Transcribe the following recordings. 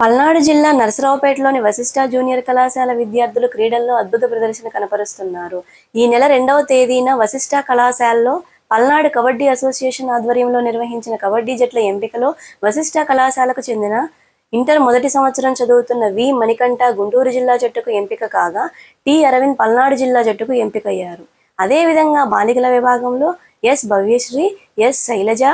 పల్నాడు జిల్లా నరసరావుపేటలోని వశిష్ఠ జూనియర్ కళాశాల విద్యార్థులు క్రీడల్లో అద్భుత ప్రదర్శన కనపరుస్తున్నారు. ఈ నెల రెండవ తేదీన వశిష్ఠ కళాశాలలో పల్నాడు కబడ్డీ అసోసియేషన్ ఆధ్వర్యంలో నిర్వహించిన కబడ్డీ జట్ల ఎంపికలో వశిష్ఠ కళాశాలకు చెందిన ఇంటర్ మొదటి సంవత్సరం చదువుతున్న వి మణికంఠ గుంటూరు జిల్లా జట్టుకు ఎంపిక కాగా టి అరవింద్ పల్నాడు జిల్లా జట్టుకు ఎంపికయ్యారు. అదేవిధంగా బాలికల విభాగంలో ఎస్ భవ్యశ్రీ ఎస్ శైలజ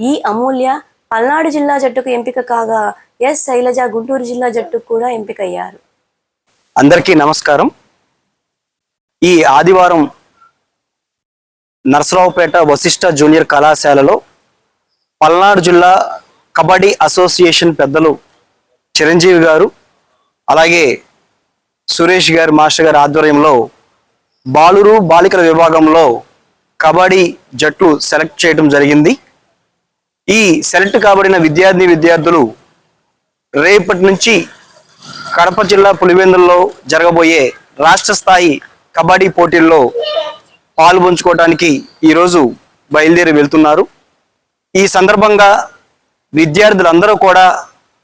ఈ అమూల్య పల్నాడు జిల్లా జట్టుకు ఎంపిక కాగా ఎస్ శైలజ గుంటూరు జిల్లా జట్టుకు కూడా ఎంపికయ్యారు. అందరికీ నమస్కారం. ఈ ఆదివారం నరసరావుపేట వశిష్ఠ జూనియర్ కళాశాలలో పల్నాడు జిల్లా కబడ్డీ అసోసియేషన్ పెద్దలు చిరంజీవి గారు అలాగే సురేష్ గారు మాస్టర్ గారి ఆధ్వర్యంలో బాలురు బాలికల విభాగంలో కబడ్డీ జట్లు సెలెక్ట్ చేయడం జరిగింది. ఈ సెలెక్ట్ కాబడిన విద్యార్థి విద్యార్థులు రేపటి నుంచి కడప జిల్లా పులివెందుల్లో జరగబోయే రాష్ట్ర స్థాయి కబడ్డీ పోటీల్లో పాల్పంచుకోవడానికి ఈరోజు బయలుదేరి వెళ్తున్నారు. ఈ సందర్భంగా విద్యార్థులందరూ కూడా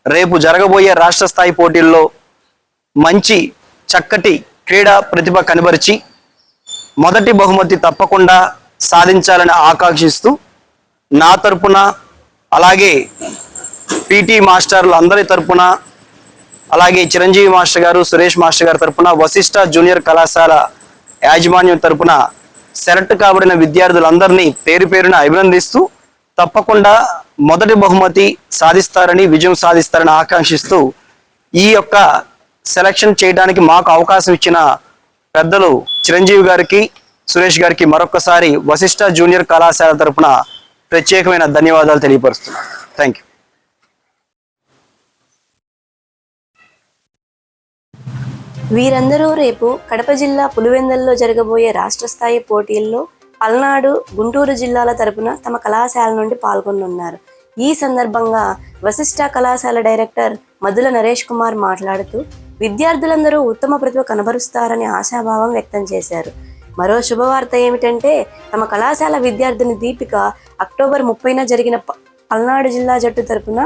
రేపు జరగబోయే రాష్ట్ర స్థాయి పోటీల్లో మంచి చక్కటి క్రీడా ప్రతిభ కనబరిచి మొదటి బహుమతి తప్పకుండా సాధించాలని ఆకాంక్షిస్తూ నా తరపున అలాగే పీటీ మాస్టర్లు అందరి తరపున అలాగే చిరంజీవి మాస్టర్ గారు సురేష్ మాస్టర్ గారి తరపున వశిష్ఠ జూనియర్ కళాశాల యాజమాన్యం తరపున సెలెక్ట్ కాబడిన విద్యార్థులందరినీ పేరు పేరున అభినందిస్తూ తప్పకుండా మొదటి బహుమతి సాధిస్తారని విజయం సాధిస్తారని ఆకాంక్షిస్తూ ఈ యొక్క సెలక్షన్ చేయడానికి మాకు అవకాశం ఇచ్చిన పెద్దలు చిరంజీవి గారికి సురేష్ గారికి మరొకసారి వశిష్ఠ జూనియర్ కళాశాల తరపున ప్రత్యేకమైన ధన్యవాదాలు తెలియపరుస్తున్నాను థ్యాంక్ యూ వీరందరూ రేపు కడప జిల్లా పులివెందల్లో జరగబోయే రాష్ట్ర స్థాయి పోటీల్లో పల్నాడు గుంటూరు జిల్లాల తరపున తమ కళాశాల నుండి పాల్గొనున్నారు ఈ సందర్భంగా వశిష్ఠ కళాశాల డైరెక్టర్ మధుల నరేష్ కుమార్ మాట్లాడుతూ విద్యార్థులందరూ ఉత్తమ ప్రతిభ కనబరుస్తారని ఆశాభావం వ్యక్తం చేశారు. మరో శుభవార్త ఏమిటంటే తమ కళాశాల విద్యార్థిని దీపిక అక్టోబర్ ముప్పైన జరిగిన ప- పల్నాడు జిల్లా జట్టు తరపున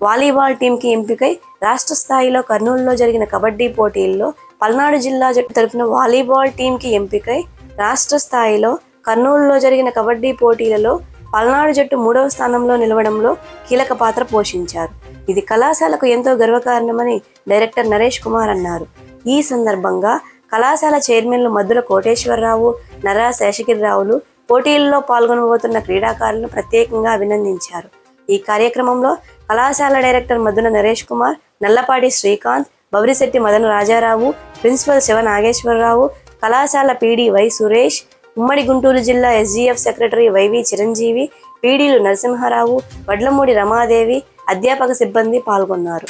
వాలీబాల్ టీంకి ఎంపికై రాష్ట్ర స్థాయిలో కర్నూలులో జరిగిన కబడ్డీ పోటీల్లో పల్నాడు జిల్లా జట్టు తరపున వాలీబాల్ టీంకి ఎంపికై రాష్ట్ర స్థాయిలో కర్నూలులో జరిగిన కబడ్డీ పోటీలలో పల్నాడు జట్టు మూడవ స్థానంలో నిలవడంలో కీలక పాత్ర పోషించారు. ఇది కళాశాలకు ఎంతో గర్వకారణమని డైరెక్టర్ నరేష్ కుమార్ అన్నారు. ఈ సందర్భంగా కళాశాల చైర్మన్లు మద్దుల కోటేశ్వరరావు నరా శేషగిరిరావులు పోటీల్లో పాల్గొనబోతున్న క్రీడాకారులను ప్రత్యేకంగా అభినందించారు. ఈ కార్యక్రమంలో కళాశాల డైరెక్టర్ మధున నరేష్ కుమార్ నల్లపాటి శ్రీకాంత్ బౌరిశెట్టి మదన రాజారావు ప్రిన్సిపల్ శివ నాగేశ్వరరావు కళాశాల పీడీ వై సురేష్ ఉమ్మడి గుంటూరు జిల్లా ఎస్జీఎఫ్ సెక్రటరీ వైవి చిరంజీవి పీడీలు నరసింహారావు వడ్లమూడి రమాదేవి అధ్యాపక సిబ్బంది పాల్గొన్నారు.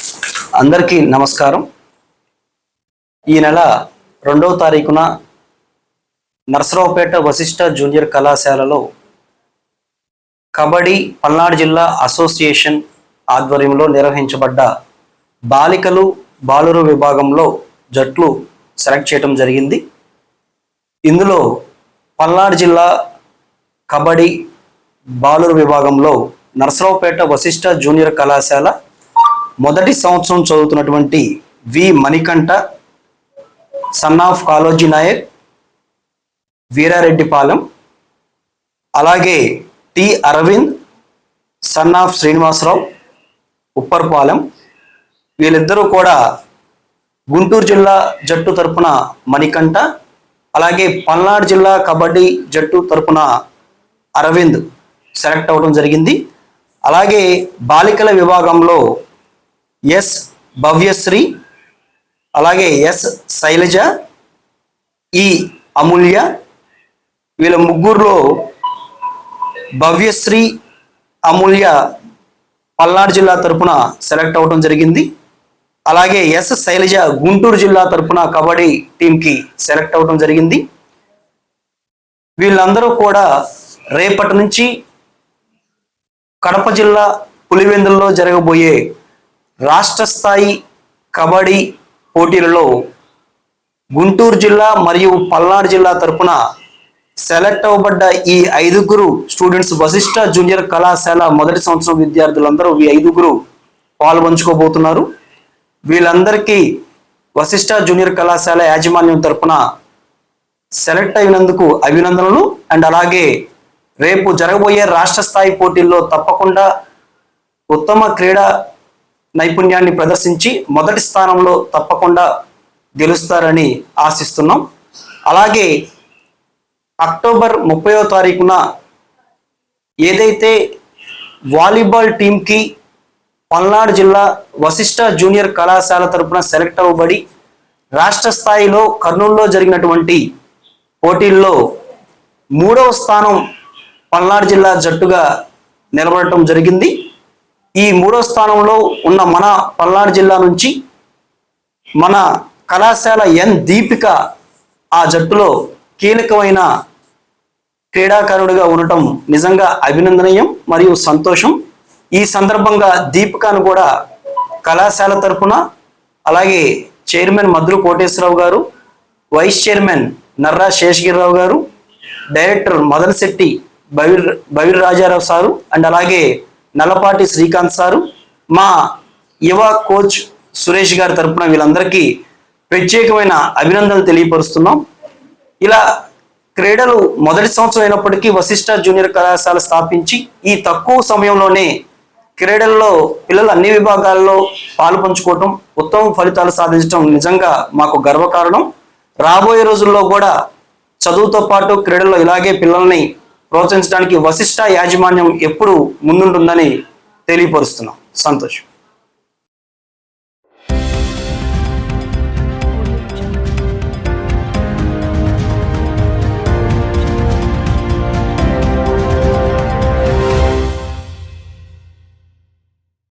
అందరికీ నమస్కారం. ఈ నెల రెండవ తారీఖున నరసరావుపేట వశిష్ఠ జూనియర్ కళాశాలలో కబడ్డీ పల్నాడు జిల్లా అసోసియేషన్ ఆధ్వర్యంలో నిర్వహించబడ్డ బాలికలు బాలురు విభాగంలో జట్లు సెలెక్ట్ చేయడం జరిగింది. ఇందులో పల్నాడు జిల్లా కబడ్డీ బాలురు విభాగంలో నరసరావుపేట వశిష్ఠ జూనియర్ కళాశాల మొదటి సంవత్సరం చదువుతున్నటువంటి V Manikanta son of Kaloji Nayak Veerareddypalem అలాగే T Aravind son of Srinivasarao Upparpalem. వీళ్ళిద్దరూ కూడా గుంటూరు జిల్లా జట్టు తరపున మణికంఠ అలాగే పల్నాడు జిల్లా కబడ్డీ జట్టు తరపున అరవింద్ సెలెక్ట్ అవ్వడం జరిగింది. అలాగే బాలికల విభాగంలో ఎస్ భవ్యశ్రీ అలాగే ఎస్ శైలజ ఈ అమూల్య వీళ్ళ ముగ్గురులో భవ్యశ్రీ అమూల్య పల్నాడు జిల్లా తరపున సెలెక్ట్ అవడం జరిగింది. అలాగే ఎస్ శైలజ గుంటూరు జిల్లా తరపున కబడ్డీ టీంకి సెలెక్ట్ అవడం జరిగింది. వీళ్ళందరూ కూడా రేపటి నుంచి కడప జిల్లా పులివెందుల్లో జరగబోయే రాష్ట్ర స్థాయి కబడ్డీ పోటీలలో గుంటూరు జిల్లా మరియు పల్నాడు జిల్లా తరపున సెలెక్ట్ అవ్వబడ్డ ఈ ఐదుగురు స్టూడెంట్స్ వశిష్ఠ జూనియర్ కళాశాల మొదటి సంవత్సరం విద్యార్థులందరూ ఈ ఐదుగురు పాల్పంచుకోబోతున్నారు వీళ్ళందరికీ వశిష్ట జూనియర్ కళాశాల యాజమాన్యం తరపున సెలెక్ట్ అయినందుకు అభినందనలు. అండ్ అలాగే రేపు జరగబోయే రాష్ట్ర స్థాయి పోటీల్లో తప్పకుండా ఉత్తమ క్రీడా నైపుణ్యాన్ని ప్రదర్శించి మొదటి స్థానంలో తప్పకుండా గెలుస్తారని ఆశిస్తున్నాం. అలాగే అక్టోబర్ ముప్పయో తారీఖున ఏదైతే వాలీబాల్ టీంకి పల్నాడు జిల్లా వశిష్ట జూనియర్ కళాశాల తరపున సెలెక్ట్ అవ్వబడి రాష్ట్ర స్థాయిలో కర్నూలులో జరిగినటువంటి పోటీల్లో మూడవ స్థానం పల్నాడు జిల్లా జట్టుగా నిలబడటం జరిగింది. ఈ మూడవ స్థానంలో ఉన్న మన పల్నాడు జిల్లా నుంచి మన కళాశాల ఎన్ దీపిక ఆ జట్టులో కీలకమైన క్రీడాకారుడిగా ఉండటం నిజంగా అభినందనీయం మరియు సంతోషం. ఈ సందర్భంగా దీపికాను కూడా కళాశాల తరపున అలాగే చైర్మన్ మధురు కోటేశ్వరరావు గారు వైస్ చైర్మన్ నర్రా శేషగిరిరావు గారు director Madan Setty Bavir Bavir Rajarao sir and అలాగే నల్లపాటి శ్రీకాంత్ సారు. మా యువ కోచ్ సురేష్ గారి తరపున వీళ్ళందరికీ ప్రత్యేకమైన అభినందనలు తెలియపరుస్తున్నాం. ఇలా క్రీడలు మొదటి సంవత్సరం అయినప్పటికీ వశిష్ట జూనియర్ కళాశాల స్థాపించి ఈ తక్కువ సమయంలోనే క్రీడల్లో పిల్లలు అన్ని విభాగాల్లో పాలు పంచుకోవటం ఉత్తమ ఫలితాలు సాధించడం నిజంగా మాకు గర్వకారణం. రాబోయే రోజుల్లో కూడా చదువుతో పాటు క్రీడల్లో ఇలాగే పిల్లల్ని ప్రోత్సహించడానికి వశిష్ట యాజమాన్యం ఎప్పుడు ముందుంటుందని తెలియపరుస్తున్నాం. సంతోషం.